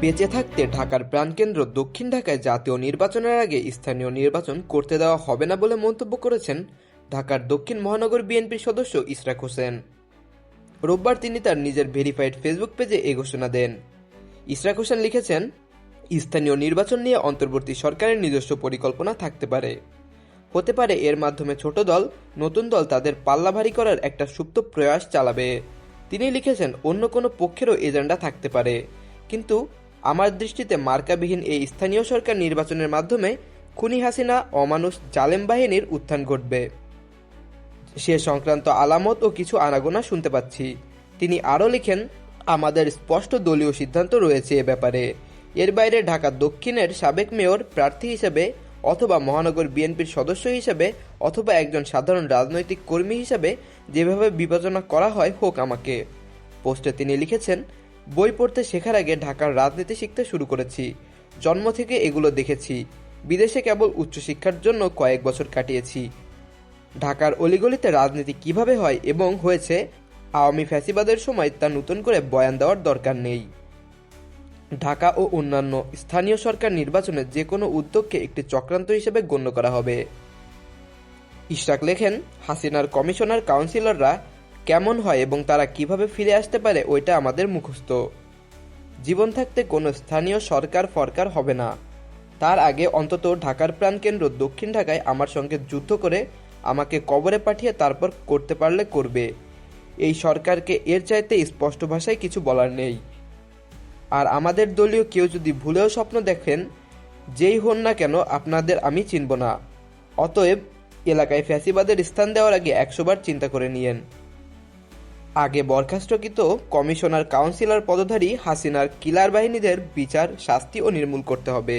বেঁচে থাকতে ঢাকার প্রাণকেন্দ্র দক্ষিণ ঢাকায় জাতীয় নির্বাচনের আগে স্থানীয় নির্বাচন করতে দেওয়া হবে না বলে মন্তব্য করেছেন ঢাকার দক্ষিণ মহানগর বিএনপির সদস্য ইশরাক হোসেন। রোববার তিনি তার নিজের ভেরিফাইড ফেসবুক পেজে এ ঘোষণা দেন। ইশরাক হোসেন লিখেছেন, স্থানীয় নির্বাচন নিয়ে অন্তর্বর্তী সরকারের নিজস্ব পরিকল্পনা থাকতে পারে। হতে পারে এর মাধ্যমে ছোট দল, নতুন দল তাদের পাল্লা ভারী করার একটা সুপ্ত প্রয়াস চালাবে। তিনি লিখেছেন, অন্য কোনো পক্ষেরও এজেন্ডা থাকতে পারে। কিন্তু আমার দৃষ্টিতে মার্কাবিহীন এই স্থানীয় সরকার নির্বাচনের মাধ্যমে খুনি হাসিনা, অমানুষ, জালেম বাহিনীর উত্থান ঘটবে। সে সংক্রান্ত আলামত ও কিছু আনাগোনা শুনতে পাচ্ছি। তিনি আরও লিখেন, আমাদের স্পষ্ট দলীয় সিদ্ধান্ত রয়েছে এ ব্যাপারে। এর বাইরে ঢাকা দক্ষিণের সাবেক মেয়র, প্রার্থী হিসেবে অথবা মহানগর বিএনপির সদস্য হিসেবে অথবা একজন সাধারণ রাজনৈতিক কর্মী হিসেবে যেভাবে বিবেচনা করা হয়, হোক আমাকে। পোস্টে তিনি লিখেছেন বই পড়তে শেখার আগে ঢাকার রাজনীতি শিখতে শুরু করেছি। জন্ম থেকে এগুলো দেখেছি। বিদেশে কেবল উচ্চশিক্ষার জন্য কয়েক বছর কাটিয়েছি। ঢাকার অলিগলিতে রাজনীতি কীভাবে হয় এবং হয়েছে, আওয়ামী ফ্যাসিবাদের সময় তা নতুন করে বয়ান দেওয়ার দরকার নেই। ঢাকা ও অন্যান্য স্থানীয় সরকার নির্বাচনে যে কোনো উদ্যোগকে একটি চক্রান্ত হিসেবে গণ্য করা হবে। ইশরাক লেখেন, হাসিনার কমিশনার কাউন্সিলররা কেমন হয় এবং তারা কীভাবে ফিরে আসতে পারে, ওইটা আমাদের মুখস্থ। জীবন থাকতে কোনো স্থানীয় সরকার ফরকার হবে না। তার আগে অন্তত ঢাকার প্রাণকেন্দ্র দক্ষিণ ঢাকায় আমার সঙ্গে যুদ্ধ করে আমাকে কবরে পাঠিয়ে তারপর করতে পারলে করবে। এই সরকারকে এর চাইতে স্পষ্ট ভাষায় কিছু বলার নেই। আর আমাদের দলীয় কেউ যদি ভুলেও স্বপ্ন দেখেন, যেই হন না কেন আপনাদের আমি চিনব না। অতএব এলাকায় ফ্যাসিবাদের স্থান দেওয়ার আগে একশোবার চিন্তা করে নিয়েন। আগে বরখাস্তকৃত কমিশনার কাউন্সিলর পদধারী হাসিনার কিলার বাহিনীদের বিচার শাস্তি ও নির্মূল করতে হবে।